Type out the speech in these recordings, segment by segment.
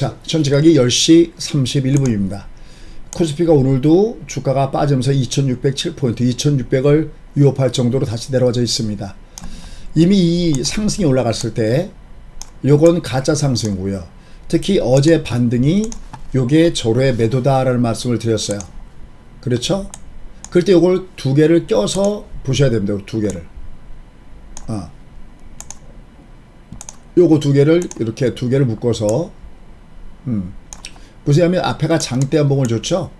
자, 현지각이 10시 31분입니다. 코스피가 오늘도 주가가 빠지면서 2607포인트, 2600을 위협할 정도로 다시 내려와져 있습니다. 이미 이 상승이 올라갔을 때 요건 가짜 상승이고요. 특히 어제 반등이 요게 절호의 매도다라는 말씀을 드렸어요. 그렇죠? 그럴 때 요걸 두 개를 껴서 보셔야 됩니다. 두 개를. 어. 요거 두 개를 이렇게 두 개를 묶어서 음. 보세요,면 앞에가 장대 연봉을 줬죠.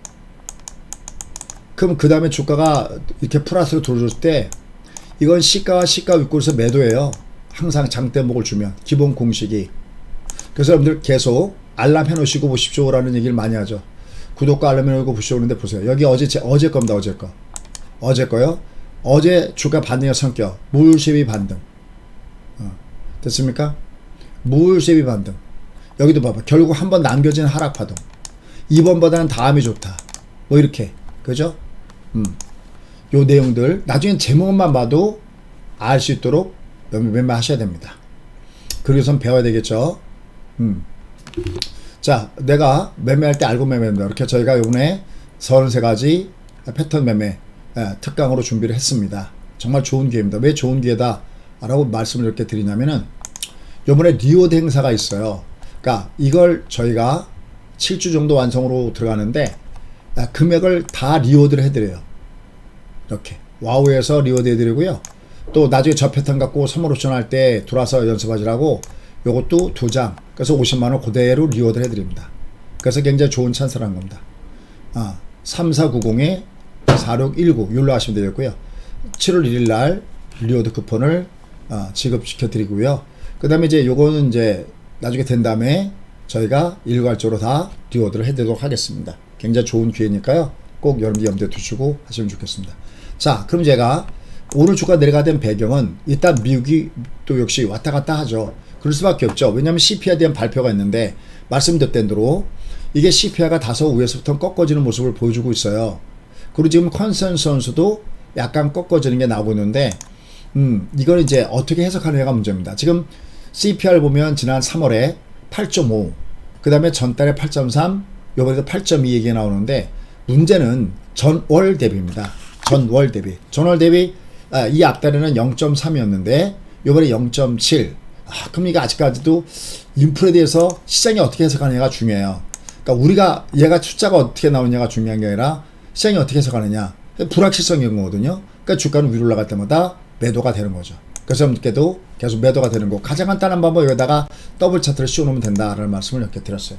그럼 그 다음에 주가가 이렇게 플러스로 돌아줬을 때 이건 시가와 시가 윗골에서 매도예요. 항상 장대 연봉을 주면 기본 공식이. 그래서 여러분들 계속 알람 해놓으시고 보십시오라는 얘기를 많이 하죠. 구독과 알람 해놓고 보시오 그러는데 보세요. 여기 어제 제, 어제 겁니다. 어제 거. 어제 거요. 어제 주가 반등의 성격. 무울세비 반등. 어. 됐습니까? 무울세비 반등. 여기도 봐봐. 결국 한 번 남겨진 하락 파동. 2번보다는 다음이 좋다. 뭐 이렇게. 그죠? 음. 요 내용들 나중에 제목만 봐도 알 수 있도록 매매하셔야 됩니다. 그리고선 배워야 되겠죠. 음. 자, 내가 매매할 때 알고 매매합니다. 이렇게 저희가 요번에 33가지 패턴 매매 예, 특강으로 준비를 했습니다. 정말 좋은 기회입니다. 왜 좋은 기회다? 라고 말씀을 이렇게 드리냐면은 요번에 리오드 행사가 있어요. 그러니까 이걸 저희가 7주 정도 완성으로 들어가는데 아, 금액을 다 리워드를 해드려요. 이렇게 와우에서 리워드 해드리고요. 또 나중에 저 패턴 갖고 선물 옵션 할때 돌아서 연습하시라고 요것도 두 장. 그래서 50만 원 그대로 리워드 해드립니다. 그래서 굉장히 좋은 찬스라는 겁니다. 아, 3490에 4619 율로 하시면 되겠고요. 7월 1일 날 리워드 쿠폰을 아, 지급시켜 드리고요. 그 다음에 이제 요거는 이제 나중에 된 다음에 저희가 일괄적으로 다 리워드를 해드리도록 하겠습니다. 굉장히 좋은 기회니까요. 꼭 여러분들 염두에 두시고 하시면 좋겠습니다. 자, 그럼 제가 오늘 주가 내려가던 배경은 일단 미국이 또 역시 왔다 갔다 하죠. 그럴 수밖에 없죠. 왜냐하면 CPI에 대한 발표가 있는데 말씀드렸던 대로 이게 CPI가 다소 위에서부터 꺾어지는 모습을 보여주고 있어요. 그리고 지금 컨센서스도 약간 꺾어지는 게 나오고 있는데 음, 이걸 이제 어떻게 해석하느냐가 문제입니다. 지금 CPR 보면 지난 3월에 8.5, 그 다음에 전달에 8.3, 요번에도 8.2 얘기가 나오는데 문제는 전월 대비입니다. 전월 대비. 전월 대비 아, 이 앞달에는 0.3이었는데 요번에 0.7. 아, 이게 아직까지도 인플레에 대해서 시장이 어떻게 해석하느냐가 중요해요. 그러니까 우리가 얘가 숫자가 어떻게 나오느냐가 중요한 게 아니라 시장이 어떻게 해석하느냐. 불확실성인 거거든요. 그러니까 주가는 위로 올라갈 때마다 매도가 되는 거죠. 그래서 여러분께도 계속 매도가 되는 거. 가장 간단한 방법 여기다가 더블 차트를 씌워놓으면 된다라는 말씀을 이렇게 드렸어요.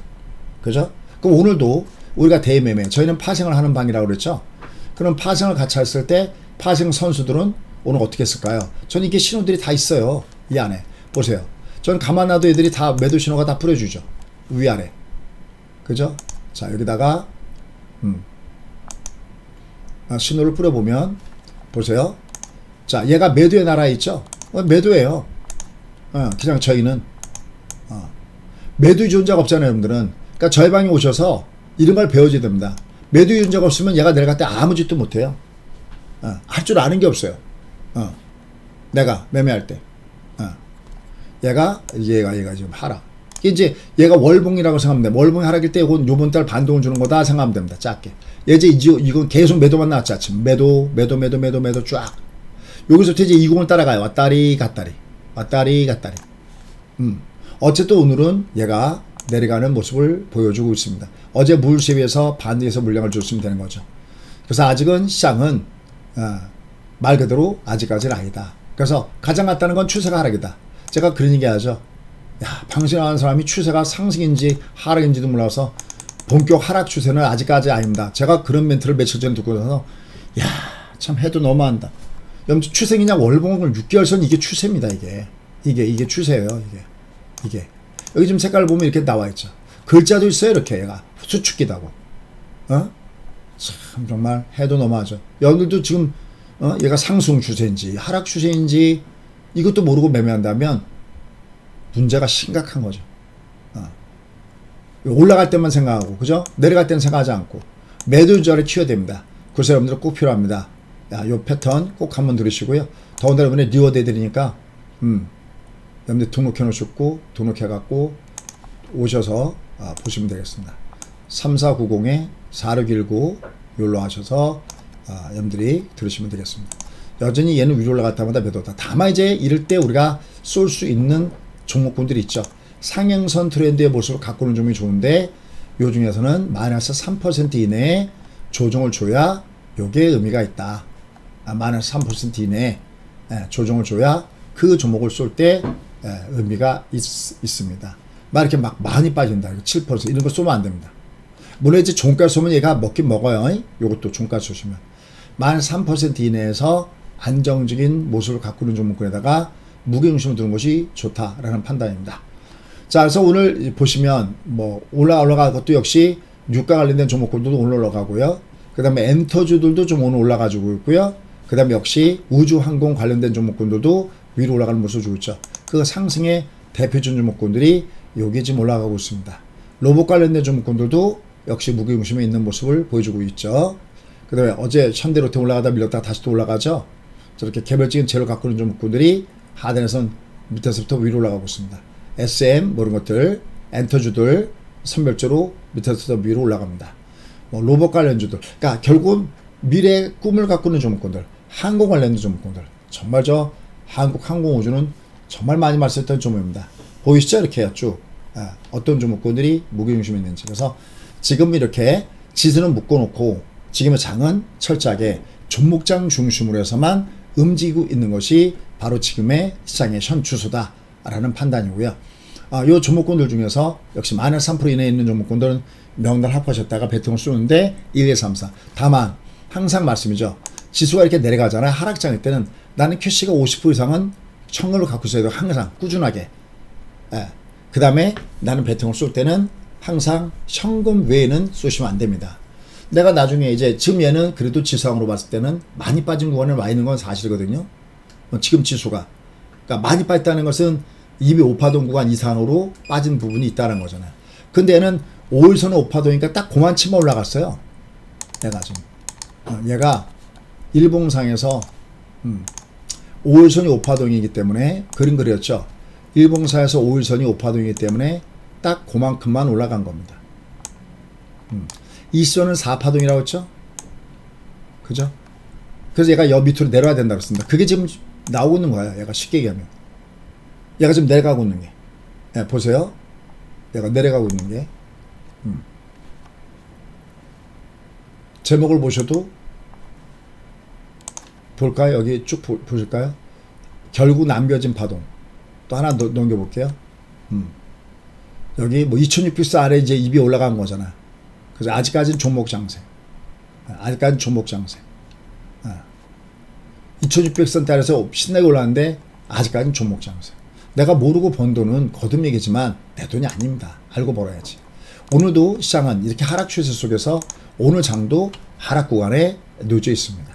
그죠? 그럼 오늘도 우리가 대매매, 저희는 파생을 하는 방이라고 그랬죠? 그럼 파생을 같이 했을 때 파생 선수들은 오늘 어떻게 했을까요? 저는 이게 신호들이 다 있어요. 이 안에. 보세요. 저는 가만 놔도 애들이 다 매도 신호가 다 뿌려주죠. 위아래. 그죠? 자, 여기다가, 음. 아, 신호를 뿌려보면, 보세요. 자, 얘가 매도의 나라에 있죠? 어, 매도예요. 어, 그냥 저희는. 어. 매도 유전자가 없잖아요, 여러분들은. 그러니까 저희 방에 오셔서 이런 걸 배워줘야 됩니다. 매도 유전자가 없으면 얘가 내려갈 때 아무 짓도 못해요. 어, 할줄 아는 게 없어요. 어. 내가 매매할 때. 어. 얘가, 얘가, 얘가 지금 하락. 이제 얘가 월봉이라고 생각하면 돼. 월봉이 하락일 때 이건 요번 달 반동을 주는 거다 생각하면 됩니다. 작게. 얘 이제 이건 계속 매도만 나왔지 아침. 매도, 매도, 매도, 매도, 매도 쫙. 여기서부터 이제 20을 따라가요. 왔다리 갔다리. 왔다리 갔다리. 음. 어쨌든 오늘은 얘가 내려가는 모습을 보여주고 있습니다. 어제 물세비에서 반대에서 물량을 줬으면 되는 거죠. 그래서 아직은 시장은 어, 말 그대로 아직까지는 아니다. 그래서 가장 낫다는 건 추세가 하락이다. 제가 그런 얘기 하죠. 야, 방심하는 사람이 추세가 상승인지 하락인지도 몰라서 본격 하락 추세는 아직까지 아닙니다. 제가 그런 멘트를 며칠 전에 듣고 나서 야, 참 해도 너무한다. 염지 추세이냐 월봉을 6개월 선 이게 추세입니다 이게. 이게 이게 추세예요 이게. 이게. 여기 지금 색깔 보면 이렇게 나와 있죠. 글자도 있어요 이렇게 얘가. 수축기다고. 어? 참 정말 해도 너무하죠. 여러분들도 지금 어? 얘가 상승 추세인지 하락 추세인지 이것도 모르고 매매한다면 문제가 심각한 거죠. 어. 올라갈 때만 생각하고 그죠? 내려갈 때는 생각하지 않고 매도 유저를 키워야 됩니다. 그래서 여러분들 꼭 필요합니다. 야, 요 패턴 꼭 한번 들으시고요. 더군다나 이번에 리워드 해드리니까, 음, 여러분들 등록해 놓으셨고, 등록해 갖고, 오셔서 아, 보시면 되겠습니다. 3490에 4619 요로 하셔서 아, 여러분들이 들으시면 되겠습니다. 여전히 얘는 위로 올라갈 때마다 매도 다. 다만 이제 이럴 때 우리가 쏠 수 있는 종목군들이 있죠. 상향선 트렌드의 모습을 갖고 오는 종목이 좋은데 요 중에서는 마이너스 3% 이내에 조정을 줘야 요게 의미가 있다. 아, 마이너스 3% 이내에 예, 조정을 줘야 그 종목을 쏠 때 의미가 있, 있습니다. 막 이렇게 막 많이 빠진다. 7% 이런 거 쏘면 안 됩니다. 물론 이제 종가 쏘면 얘가 먹긴 먹어요. 요것도 종가 쏘시면. 만3% 이내에서 안정적인 모습을 갖고 있는 종목군에다가 무게중심을 두는 것이 좋다라는 판단입니다. 자, 그래서 오늘 보시면 뭐 올라 올라갈 것도 역시 유가 관련된 종목군들도 오늘 올라가고요. 그 다음에 엔터주들도 좀 오늘 올라가지고 있고요. 그 다음에 역시 우주항공 관련된 종목군들도 위로 올라가는 모습을 주고 있죠. 그 상승의 대표적인 종목군들이 여기 지금 올라가고 있습니다. 로봇 관련된 종목군들도 역시 무게중심에 있는 모습을 보여주고 있죠. 그 다음에 어제 현대로테 올라가다 밀렸다가 다시 또 올라가죠. 저렇게 개별적인 재를 갖고 있는 종목군들이 하단에선 밑에서부터 위로 올라가고 있습니다. SM 뭐 이런 것들 엔터주들 선별적으로 밑에서부터 위로 올라갑니다. 뭐 로봇 관련주들 그러니까 결국 미래 꿈을 갖고 있는 종목군들 항공 관련된 종목군들 정말 저 한국 항공우주는 정말 많이 말씀했던 종목입니다. 보이시죠 이렇게 쭉 아, 어떤 종목군들이 무게중심이 있는지 그래서 지금 이렇게 지수는 묶어놓고 지금의 장은 철저하게 종목장 중심으로 해서만 움직이고 있는 것이 바로 지금의 시장의 현 주소다 라는 판단이고요. 아, 요 종목군들 중에서 역시 마이너스 3% 이내에 있는 종목군들은 명단 합하셨다가 배통을 쏘는데 1, 2, 3, 4. 다만 항상 말씀이죠. 지수가 이렇게 내려가잖아요. 하락장일 때는 나는 캐시가 50% 이상은 청을 갖고 있어야 돼요. 항상 꾸준하게. 예. 그 다음에 나는 배통을 쏠 때는 항상 현금 외에는 쏘시면 안 됩니다. 내가 나중에 이제 지금 얘는 그래도 지수항으로 봤을 때는 많이 빠진 구간에 와 있는 건 사실이거든요. 어, 지금 지수가. 그러니까 많이 빠졌다는 것은 205파동 구간 이상으로 빠진 부분이 있다는 거잖아요. 근데 얘는 5일선은 5파동이니까 딱 고만 치면 올라갔어요. 얘가 지금. 어, 얘가 일봉상에서 음, 5일선이 5파동이기 때문에 그림 그렸죠. 일봉사에서 5일선이 5파동이기 때문에 딱 그만큼만 올라간 겁니다. 음. 이선은 4파동이라고 했죠? 그죠? 그래서 얘가 여 밑으로 내려와야 된다고 했습니다. 그게 지금 나오고 있는 거야. 얘가 쉽게 얘기하면. 얘가 지금 내려가고 있는 게. 예, 보세요. 얘가 내려가고 있는 게. 음. 제목을 보셔도 볼까요? 여기 쭉 보, 보실까요? 결국 남겨진 파동. 또 하나 넘- 넘겨볼게요. 음. 여기 뭐 2600스 아래 이제 입이 올라간 거잖아. 그래서 아직까지는 종목 장세. 아직까지는 종목 장세. 2600선 달에서 신나게 올랐는데 아직까지는 종목 장세. 내가 모르고 번 돈은 거듭 얘기지만 내 돈이 아닙니다. 알고 벌어야지. 오늘도 시장은 이렇게 하락 추세 속에서 오늘 장도 하락 구간에 놓여 있습니다.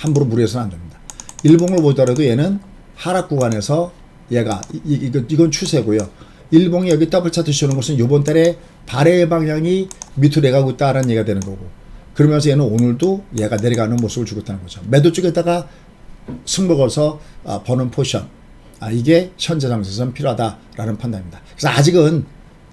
아, 함부로 무리해서는 안 됩니다. 일봉을 보더라도 얘는 하락 구간에서 얘가 이, 이, 이건, 추세고요. 일봉이 여기 더블 차트 씌우는 것은 이번 달에 발의 방향이 밑으로 내가고 있다라는 얘기가 되는 거고 그러면서 얘는 오늘도 얘가 내려가는 모습을 주고 있다는 거죠. 매도 쪽에다가 승먹어서 아, 버는 포션 아, 이게 현재 장세선 필요하다라는 판단입니다. 그래서 아직은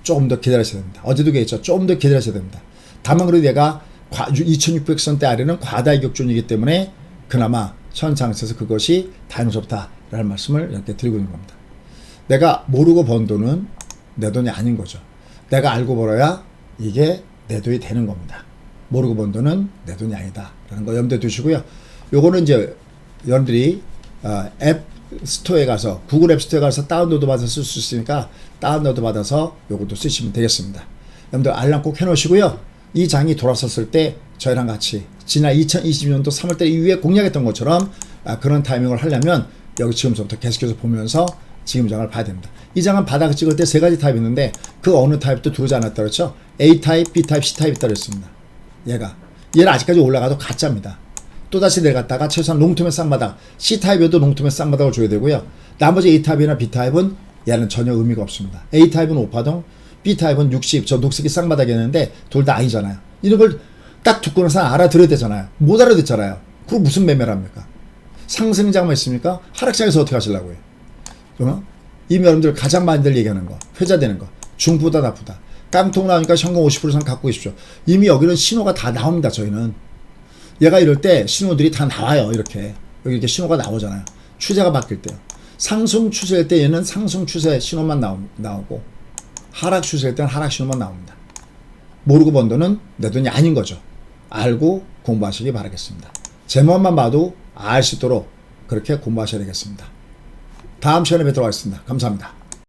조금 더 기다리셔야 됩니다. 어제도 얘기했죠. 조금 더 기다리셔야 됩니다. 다만 그래도 얘가 2600선 대 아래는 과다의 격존이기 때문에 그나마 현 장세에서 그것이 다행스럽다라는 말씀을 이렇게 드리고 있는 겁니다. 내가 모르고 번 돈은 내 돈이 아닌 거죠. 내가 알고 벌어야 이게 내 돈이 되는 겁니다. 모르고 번 돈은 내 돈이 아니다. 라는 거 염두에 두시고요. 요거는 이제 여러분들이 어, 앱 스토어에 가서 구글 앱 스토어에 가서 다운로드 받아서 쓸 수 있으니까 다운로드 받아서 요것도 쓰시면 되겠습니다. 여러분들 알람 꼭 해놓으시고요. 이 장이 돌아섰을 때 저희랑 같이 지난 2020년도 3월달 이후에 공략했던 것처럼 아, 그런 타이밍을 하려면 여기 지금부터 계속해서 보면서 지금 장을 봐야 됩니다. 이 장은 바닥을 찍을 때 세 가지 타입이 있는데 그 어느 타입도 들어오지 않았다 그랬죠? A 타입, B 타입, C 타입이 그랬습니다. 얘가 얘는 아직까지 올라가도 가짜입니다. 또다시 내려갔다가 최소한 롱텀의 쌍바닥 C 타입이어도 롱텀의 쌍바닥을 줘야 되고요. 나머지 A 타입이나 B 타입은 얘는 전혀 의미가 없습니다. A 타입은 5파동, B 타입은 60, 저 녹색이 쌍바닥이었는데 둘 다 아니잖아요. 이런 걸 딱 듣고 나서 알아들어야 되잖아요. 못 알아듣잖아요. 그거 무슨 매매랍니까? 상승장만 있습니까? 하락장에서 어떻게 하시려고 해요? 어? 이미 여러분들 가장 많이들 얘기하는 거, 회자되는 거. 중보다 나쁘다. 깡통 나오니까 현금 50% 이상 갖고 계십시오. 이미 여기는 신호가 다 나옵니다. 저희는 얘가 이럴 때 신호들이 다 나와요. 이렇게 여기 이렇게 신호가 나오잖아요. 추세가 바뀔 때요. 상승 추세일 때 얘는 상승 추세 신호만 나오, 나오고 하락 추세일 때는 하락 신호만 나옵니다. 모르고 번 돈은 내 돈이 아닌 거죠. 알고 공부하시기 바라겠습니다. 제목만 봐도 알 수 있도록 그렇게 공부하셔야 되겠습니다. 다음 시간에 뵙도록 하겠습니다. 감사합니다.